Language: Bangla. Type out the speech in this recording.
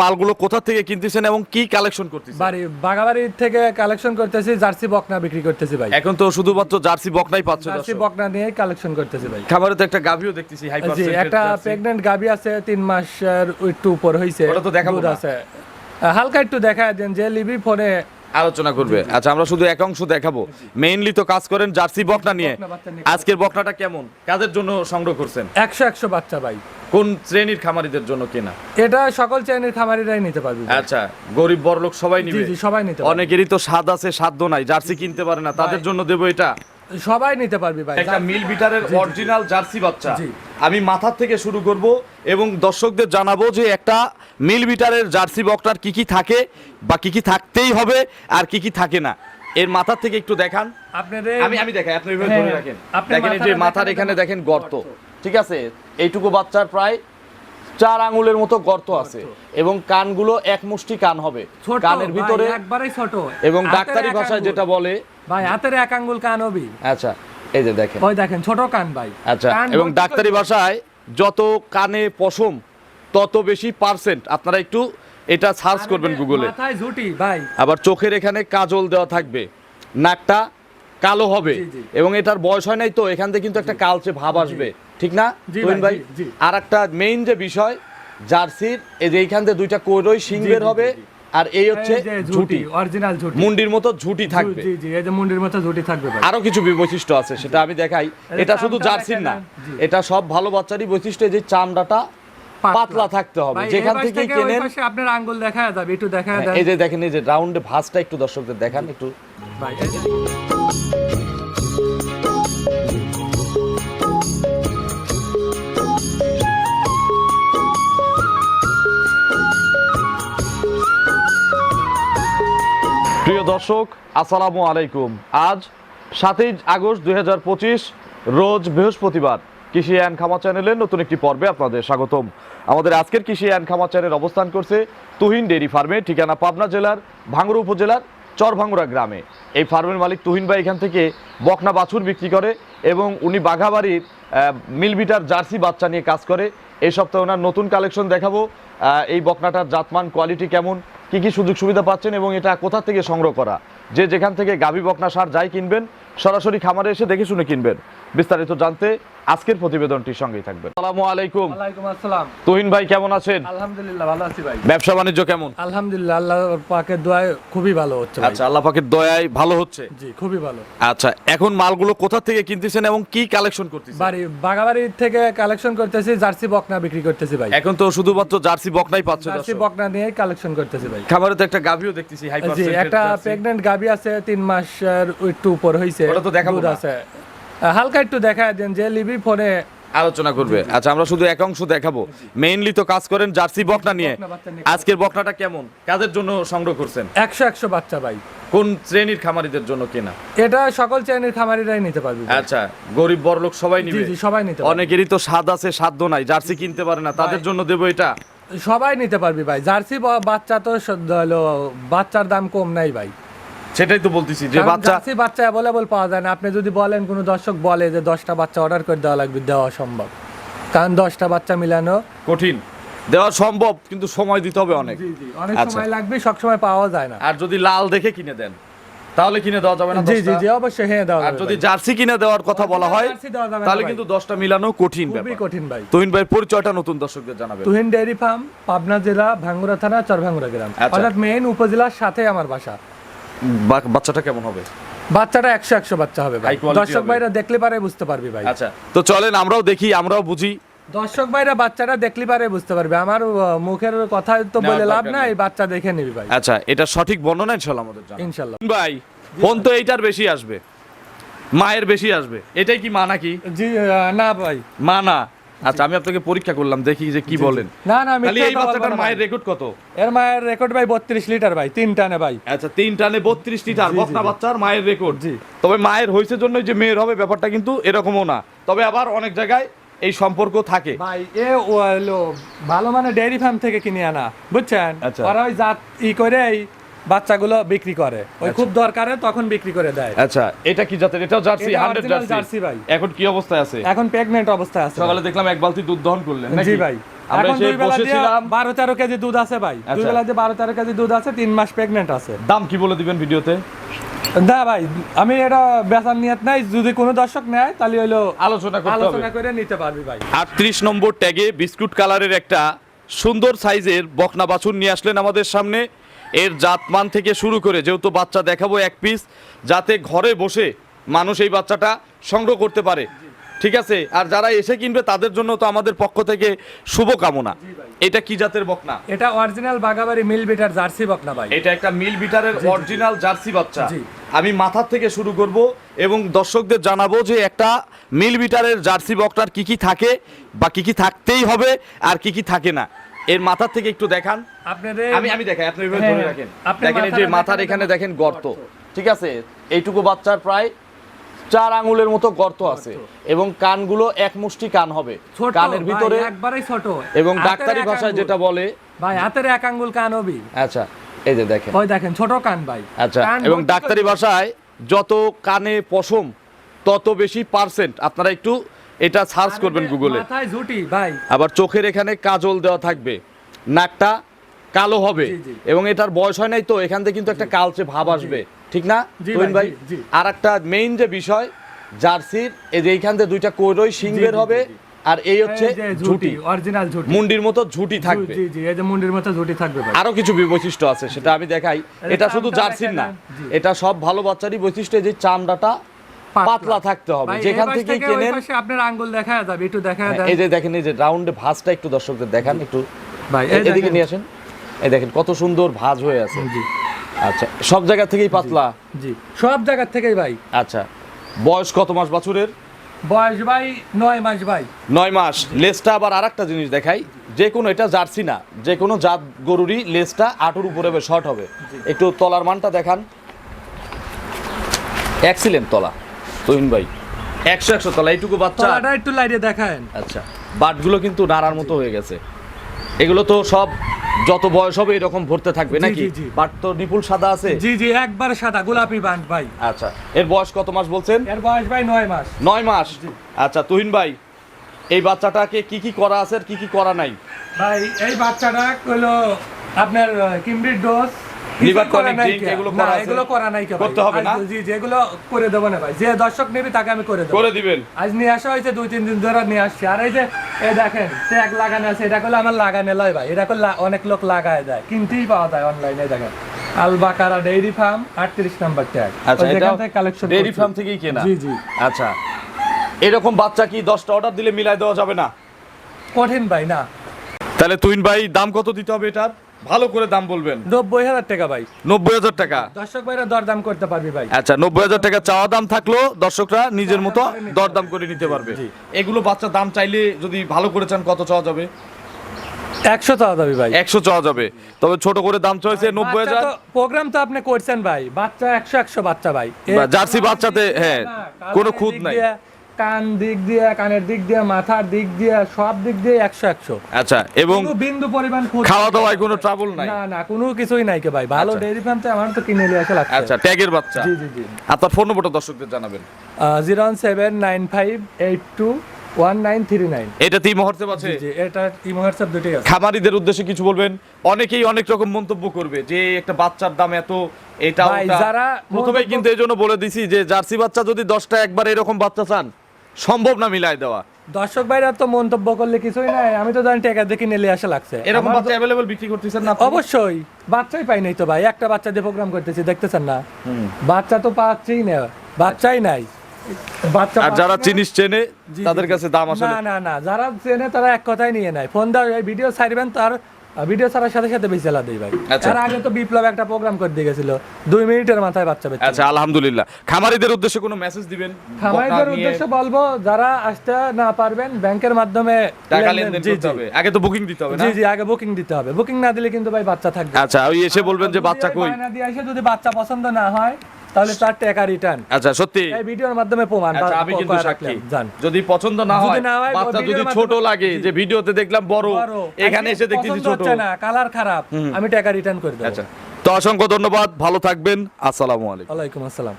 মালগুলো কোথা থেকে কিনতেছেন এবং কি কালেকশন করতেছেন? বাড়ি বাগাবাড়ি থেকে কালেকশন করতেছি জার্সি বকনা বিক্রি করতেছি ভাই। এখন তো শুধুমাত্র জার্সি বকনাই পাচ্ছে জার্সি বকনা নিয়ে কালেকশন করতেছি ভাই। খাবারে তো একটা গাভিও দেখতেছি হাই জি একটা প্রেগন্যান্ট গাবি আছে তিন মাসের একটু উপর হইছে ওটা তো দেখাবো। আছে। হালকা একটু দেখায় দেন যে লিবি ফোনে আলোচনা করবে। আচ্ছা আমরা শুধু এক অংশ দেখাবো। মেইনলি তো কাজ করেন জার্সি বকনা নিয়ে। আজকের বকনাটা কেমন? কাদের জন্য সংগ্রহ করছেন? একশো একশো বাচ্চা ভাই। কোন শ্রেণির খামারিদের জন্য কেনা? এটা সকল শ্রেণির খামারিরাই নিতে পারবে আচ্ছা গরিব বড়লোক সবাই নিবে? জি সবাই নিতে অনেকেরই তো স্বাদ আছে সাধ্য নাই। জার্সি কিনতে পারে না। তাদের জন্য দেবো এটা। সবাই নিতে পারবি ভাই। একটা মিল বিটারের অরিজিনাল জার্সি বাচ্চা। জি। আমি মাথার থেকে শুরু করব এবং দর্শকদের জানাব যে একটা মিল বিটারের জার্সি বকটার কি কি থাকে বা কি কি থাকতেই হবে আর কি কি থাকে না। এর মাথার থেকে একটু দেখান। আমি আমি দেখাই আপনি এইভাবে হ্যাঁ, ধরে রাখেন। দেখেন এই যে মাথার এখানে দেখেন, গর্ত। ঠিক আছে? এইটুকু বাচ্চার প্রায় চার আঙুলের মতো গর্ত আছে। এবং কানগুলো এক মুষ্টি কান হবে। কানের ভিতরে একবারেই ছোট। এবং ডাক্তারি ভাষায় যেটা বলে ভাই হাতের এক আঙ্গুল কান হবি। আচ্ছা। এই যে দেখেন। ওই দেখেন ছোট কান ভাই। আচ্ছা এবং ডাক্তারি ভাষায় যত কানে পশম তত বেশি পার্সেন্ট আপনারা একটু এটা সার্চ করবেন গুগলে মাথায় ঝুটি ভাই। আবার চোখের এখানে কাজল দেওয়া থাকবে। নাকটা কালো হবে। এবং এটার বয়স হয় নাই তো এখান থেকে কিন্তু একটা কালচে ভাব আসবে। ঠিক না? তুহিন ভাই। আর একটা মেইন যে বিষয় জার্সির এই যে এইখান থেকে দুইটা কোরই জি, বের হবে। আর এই হচ্ছে ঝুটি অরিজিনাল ঝুটি। মুন্ডির মতো ঝুটি থাকবে। জি জি এই যে মুন্ডির মতো ঝুটি থাকবে ভাই। আরও কিছু বৈশিষ্ট্য আছে সেটা আমি দেখাই। এটা শুধু জার্সির না। এটা সব ভালো বাচ্চারই বৈশিষ্ট্য যে চামড়াটা পাতলা। থাকতে হবে। যেখান থেকে কেনেন আপনার আঙ্গুল দেখা যাবে একটু দেখা হ্যাঁ, এই যে দেখেন এই যে রাউন্ডে ভাঁজটা একটু দর্শকদের দেখান একটু। ভাই দর্শক, আসসালামু আলাইকুম। আজ সাতই আগস্ট দু হাজার পঁচিশ, রোজ বৃহস্পতিবার কৃষি অ্যান্ড খামা চ্যানেলের নতুন একটি পর্বে আপনাদের স্বাগতম। আমাদের আজকের কৃষি অ্যান্ড খামা চ্যানেল অবস্থান করছে তুহিন ডেইরি ফার্মে, ঠিকানা পাবনা জেলার ভাঙ্গুড়া উপজেলার চরভাঙ্গুড়া গ্রামে। এই ফার্মের মালিক তুহিন ভাই এখান থেকে বকনা বাছুর বিক্রি করে এবং উনি বাঘাবাড়ির মিলবিটার জার্সি বাচ্চা নিয়ে কাজ করে। এই সপ্তাহে ওনার নতুন কালেকশন দেখাবো। এই বকনাটার জাতমান কোয়ালিটি কেমন, কি কি সুযোগ সুবিধা পাচ্ছেন এবং এটা কোথা থেকে সংগ্রহ করা? যে যেখান থেকে গাভী বকনা সার যাই কিনবেন, সরাসরি খামারে এসে দেখে শুনে কিনবেন। বিস্তারিত জানতে আজকের প্রতিবেদনটির সঙ্গেই থাকবেন। আসসালামু আলাইকুম। ওয়ালাইকুম আসসালাম। তুহিন ভাই কেমন আছেন? আলহামদুলিল্লাহ ভালো আছি ভাই। ব্যবসা বাণিজ্য কেমন? আলহামদুলিল্লাহ আল্লাহ পাকের দোয়ায় খুবই ভালো হচ্ছে আচ্ছা আল্লাহ পাকের দয়ায় ভালো হচ্ছে? জি খুবই ভালো। আচ্ছা এখন মালগুলো কোথা থেকে কিনতেছেন এবং কি কালেকশন করতেছেন? বাড়ি বাগাবাড়ি থেকে কালেকশন করতেছি জার্সি বকনা বিক্রি করতেছি ভাই। এখন তো শুধুমাত্র জার্সি বকনাই পাচ্ছে জার্সি। বকনা নিয়ে কালেকশন করতেছি ভাই। খামারে তো একটা গাভিও দেখতেছি হাই জি একটা প্রেগনেন্ট গাবি আছে তিন মাসের একটু উপর হইছে ওটা তো দেখাবো আছে। হালকা একটু দেখা দেন যে লিবি ফোনে আলোচনা করবে। আচ্ছা আমরা শুধু এক অংশ দেখাবো। মেইনলি তো কাজ করেন জার্সি বকনা নিয়ে। আজকের বকনাটা কেমন? কাদের জন্য সংগ্রহ করছেন? একশো একশো বাচ্চা ভাই। কোন শ্রেণির খামারিদের জন্য কেনা? এটা সকল শ্রেণির খামারিরাই নিতে পারবে আচ্ছা গরিব বড়লোক সবাই নিবে? জি সবাই নিতে অনেকেরই তো স্বাদ আছে সাধ্য নাই। জার্সি কিনতে পারে না তাদের জন্য দেবো এটা? সবাই নিতে পারবি ভাই। জার্সি বাচ্চা তো বাচ্চার দাম কম নাই ভাই। সেটাই তো বলতেছি যে বাচ্চা জার্সি বাচ্চা অ্যাভেলেবল পাওয়া যায় না। আপনি যদি বলেন কোনো দর্শক বলে যে দশটা বাচ্চা অর্ডার করে দেওয়া লাগবে দেওয়া সম্ভব। কারণ দশটা বাচ্চা মিলানো কঠিন। দেওয়া সম্ভব কিন্তু সময় দিতে হবে অনেক। অনেক আচ্ছা। সময় লাগবে সব সময় পাওয়া যায় না। আর যদি লাল দেখে কিনে দেন তাহলে কিনে দেওয়া যাবে না জি জি জি অবশ্যই হ্যাঁ দেওয়া আর যদি জার্সি কিনে দেওয়ার কথা বলা হয় তাহলে কিন্তু দশটা মিলানো কঠিন ব্যাপার। খুবই কঠিন ভাই। তুহিন ভাইয়ের পরিচয়টা নতুন দর্শকদের জানাবে তুহিন ডেয়ারি ফার্ম পাবনা জেলা ভাঙ্গুরা থানা চরভাঙ্গুরা গ্রাম। আচ্ছা। অর্থাৎ মেইন উপজেলার সাথে আমার বাসা। বাচ্চাটা কেমন হবে? বাচ্চাটা একশো একশো বাচ্চা হবে ভাই। দর্শক ভাইরা দেখলে পারে বুঝতে পারবি ভাই। আচ্ছা তো চলেন আমরাও দেখি আমরাও বুঝি। দর্শক ভাইরা বাচ্চাটা দেখলে পারে বুঝতে পারবে। আমার মুখের কথা তো বলে লাভ নাই বাচ্চা দেখে নিবি ভাই। আচ্ছা এটা সঠিক বর্ণনা? ইনশাল্লাহ আমাদের ইনশাল্লাহ ভাই ফোন তো এইটার বেশি আসবে। মায়ের বেশি আসবে। এটাই কি মা নাকি? জি না ভাই। মা না। আচ্ছা আমি আপনাকে পরীক্ষা করলাম দেখি যে কি বলেন। না না তাহলে এই বাচ্চাটার মায়ের রেকর্ড কত? এর মায়ের রেকর্ড ভাই বত্রিশ লিটার ভাই তিন টানে ভাই। আচ্ছা তিন টানে বত্রিশ লিটার জি, জি, বকনা বাচ্চার মায়ের রেকর্ড জি। তবে মায়ের হয়েছে জন্য যে মেয়ের হবে ব্যাপারটা কিন্তু এরকমও না। তবে আবার অনেক জায়গায় এই সম্পর্ক থাকে। ভাই এ হলো ভালো মানে ডেয়ারি ফার্ম থেকে কিনে আনা বুঝছেন? আচ্ছা। ওরা ওই জাত ই করে বাচ্চাগুলো বিক্রি করে। ওই খুব দরকারে তখন বিক্রি করে দেয়। আচ্ছা এটা কি জাতের? এটাও জার্সি এটা হান্ড্রেড original জার্সি। জার্সি ভাই। এখন কি অবস্থায় আছে? এখন প্রেগনেন্ট অবস্থায় আছে সকালে দেখলাম এক বালতি দুধ দহন করলেন নাকি? জি ভাই। আমরা দিয়ে বসেছিলাম। বারো তেরো কেজি দুধ আছে ভাই। দুই আচ্ছা। বেলা দিয়ে বারো তেরো কেজি দুধ আছে তিন মাস প্রেগনেন্ট আছে। দাম কি বলে দিবেন ভিডিওতে? না ভাই আমি এটা বেচার নিয়ত নাই। যদি কোনো দর্শক নেয় তাহলে হইল আলোচনা করতে হবে। আলোচনা করে নিতে পারবি ভাই। আটত্রিশ নম্বর ট্যাগে বিস্কুট কালারের একটা সুন্দর সাইজের বকনা বাছুর নিয়ে আসলেন আমাদের সামনে। এর জাতমান থেকে শুরু করে যেহেতু বাচ্চা দেখাবো এক পিস যাতে ঘরে বসে মানুষ এই বাচ্চাটা সংগ্রহ করতে পারে। ঠিক আছে? আর যারা এসে কিনবে তাদের জন্য তো আমাদের পক্ষ থেকে শুভ কামনা এটা কি জাতের বকনা? এটা অরিজিনাল বাগাবাড়ি মিল বিটার জার্সি বকনা ভাই। এটা একটা মিল বিটারের অরিজিনাল জার্সি বাচ্চা। আমি মাথার থেকে শুরু করব এবং দর্শকদের জানাব যে একটা মিল বিটারের জার্সি বকটার কি কি থাকে বা কি কি থাকতেই হবে আর কি কি থাকে না। এর মাথার থেকে একটু দেখান। আমি আমি দেখাই আপনি হ্যাঁ, ধরে রাখেন। দেখেন এই যে মাথার এখানে দেখেন, গর্ত। ঠিক আছে? এইটুকু বাচ্চার প্রায় চার আঙুলের মতো গর্ত আছে। এবং কানগুলো এক মুষ্টি কান হবে। কানের ভিতরে ভাই, একবারেই ছোট। এবং ডাক্তারি ভাষায় যেটা বলে ভাই হাতের এক আঙ্গুল কান হবি। আচ্ছা এই যে দেখেন। ওই দেখেন ছোট কান ভাই। আচ্ছা এবং ডাক্তারি ভাষায় যত কানে পশম তত বেশি পার্সেন্ট। আপনারা একটু এটা সার্চ করবেন গুগলে আবার চোখের এখানে কাজল দেওয়া থাকবে। নাকটা কালো হবে। এবং এটার বয়স হয় নাই তো এখান থেকে কিন্তু একটা কালচে ভাব আসবে। ঠিক না? ভাই। আর একটা মেইন যে বিষয় জার্সির এই যে এইখান থেকে দুইটা কৈরই শিং বের হবে। আর এই হচ্ছে ঝুটি অরিজিনাল ঝুটি। মুন্ডির মতো ঝুটি থাকবে। জি জি এই যে মুন্ডির মতো ঝুটি থাকবে ভাই। আরও কিছু বৈশিষ্ট্য আছে সেটা আমি দেখাই। এটা শুধু জার্সির না। এটা সব ভালো বাচ্চারই বৈশিষ্ট্য এই যে চামড়াটা পাতলা। থাকতে হবে। যেখান থেকে কেনেন পাশে আপনার আঙ্গুল দেখা যাবে একটু দেখা হ্যাঁ, এই যে দেখেন এই যে রাউন্ডে ভাঁজটা একটু দর্শকদের দেখান একটু ভাই এদিকে নিয়ে আসেন। এই দেখেন কত সুন্দর ভাঁজ হয়ে আছে। জি। আচ্ছা সব জায়গা থেকেই পাতলা? জি সব জায়গা থেকেই ভাই। আচ্ছা বয়স কত মাস বাছুরের? বয়স ভাই নয় মাস ভাই। নয় মাস। লেজটা আবার আর একটা জিনিস দেখাই। যে কোনো এটা জার্সি না। যে কোনো জাত গরুরই লেজটা আটুর উপরে শর্ট হবে। একটু তলার মানটা দেখান। এক্সিলেন্ট তলা। তহিন ভাই। একশো একশো তলা এইটুকু বাচ্চা? তলাটা একটু লাইটে দেখায়েন। আচ্ছা বাটগুলো কিন্তু নাড়ার মতো হয়ে গেছে। এগুলো তো সব যত বয়স হবে এরকম ভরতে থাকবে নাকি। বাট তো নিপুল সাদা আছে? জি জি একবার সাদা গোলাপি বান্ড ভাই। আচ্ছা এর বয়স কত মাস বলছেন? এর বয়স ভাই নয় মাস। নয় মাস? আচ্ছা তুহিন ভাই এই বাচ্চাটাকে কি কি করা আছে আর কি কি করা নাই? ভাই এই বাচ্চাটা হলো আপনার কিমব্রিড ডোজ Liver tonic এগুলো করা আছে? এগুলো করা নাই কে করতে হবে না? জি জি করে দেবো না ভাই। যে দর্শক নেবে তাকে আমি করে দেবো। করে দিবেন। আজ নিয়ে আসা হয়েছে দুই তিন দিন ধরে নিয়ে আসছি। আর এই যে এই দেখেন ট্যাগ লাগানো আছে। এটা করলে আমার লাগানো লয় ভাই। এটা করলে অনেক লোক লাগায় দেয়। কিনতেই পাওয়া যায় অনলাইনে দেখেন। আল বাকারা ডেইরি ফার্ম আটত্রিশ নাম্বার ট্যাগ। আচ্ছা এটা কালেকশন ডেইরি ফার্ম থেকেই কেনা? জি জি। আচ্ছা। এরকম বাচ্চা কি দশটা অর্ডার দিলে মিলাই দেওয়া যাবে না? কঠিন ভাই না। তাহলে তুহিন ভাই দাম কত দিতে হবে এটার? ভালো করে দাম বলবেন। নব্বই হাজার টাকা ভাই। নব্বই হাজার টাকা? দর্শক ভাইরা দরদাম করতে পারবি ভাই। আচ্ছা নব্বই হাজার টাকা চাওয়া দাম থাকল দর্শকরা নিজের মতো দরদাম করে নিতে পারবে। এগুলো বাচ্চা দাম চাইলে যদি ভালো করে চান কত চাওয়া যাবে? একশো চাওয়া যাবে ভাই। একশো চাওয়া যাবে। তবে ছোট করে দাম চাইছে নব্বই হাজার। প্রোগ্রাম তো আপনি করছেন ভাই। বাচ্চা একশো একশো বাচ্চা ভাই। জার্সি বাচ্চাতে, হ্যাঁ, কোনো দিক নাই। কান দিক দিয়ে কানের দিক দিয়ে মাথার দিক দিয়ে সব দিক দিয়ে একশো একশো। আচ্ছা এবং বিন্দু পরিমাণ খাওয়া দাওয়ায় কোনো ট্রাবল নাই? না না কোনো কিছুই নাই কে ভাই। ভালো। ডেইরি ফার্ম তো আমার তো কিনে নিয়ে আসা লাগছে। আচ্ছা ট্যাগের বাচ্চা। জি জি জি। আপনার ফোন নম্বরটা দর্শকদের জানাবেন। Zero one seven nine five eight two এটা তিন মুহূর্তে আছে। এটা ইমো হোয়াটসঅ্যাপ দুটোই আছে। খামারিদের উদ্দেশ্যে কিছু বলবেন? অনেকেই অনেক রকম মন্তব্য করবে যে একটা বাচ্চার দাম এত এটা। যারা প্রথমেই কিন্তু এই জন্য বলে দিছি যে জার্সি বাচ্চা যদি দশটা একবার এরকম বাচ্চা চান সম্ভব না মিলাই দেওয়া। দর্শক ভাইরা তো মন্তব্য করলে কিছুই নাই আমি তো জানি টাকা দেখে নিয়ে আসা লাগছে। এরকম বাচ্চা অ্যাভেলেবল বিক্রি করতেছেন না অবশ্যই বাচ্চাই পাই নাই তো ভাই একটা বাচ্চা দিয়ে প্রোগ্রাম করতেছি দেখতেছেন না? বাচ্চা তো পাচ্ছেই না বাচ্চাই নাই। বাচ্চা আর যারা চিনিস চেনে তাদের কাছে দাম আসলে না না না যারা চেনে তারা এক কথাই নিয়ে নেয়। ফোন দাও এই ভিডিও ছাড়বেন তার ভিডিও ছাড়ার সাথে সাথে বেশি চালা দেই ভাই। আচ্ছা। তার আগে তো বিপ্লব একটা প্রোগ্রাম করে দিয়ে গেছিল। দুই মিনিটের মাথায় বাচ্চা বেচে আচ্ছা আলহামদুলিল্লাহ। খামারিদের উদ্দেশ্যে কোনো মেসেজ দিবেন? খামারিদের উদ্দেশ্যে বলব যারা আসতে না পারবেন ব্যাংকের মাধ্যমে টাকা লেনদেন- করতে হবে। আগে তো বুকিং দিতে হবে না? জি জি আগে বুকিং দিতে হবে। বুকিং না দিলে কিন্তু ভাই বাচ্চা থাকবে। আচ্ছা ওই এসে বলবেন যে বাচ্চা কই? বায়না দিয়ে এসে যদি বাচ্চা পছন্দ না হয় তাহলে চার টাকা রিটার্ন আচ্ছা সত্যি। এই ভিডিওর মাধ্যমে প্রমাণ আচ্ছা আমি কিন্তু সাক্ষী। জান। যদি পছন্দ না হয় না বাচ্চা যদি ছোট লাগে। যে ভিডিওতে দেখলাম বড়। এখানে এসে দেখতেছি ছোট। না কালার খারাপ। আমি টাকা রিটার্ন করে দেব। আচ্ছা। তো অসংখ্য ধন্যবাদ ভালো থাকবেন আসসালামু আলাইকুম। ওয়ালাইকুম আসসালাম।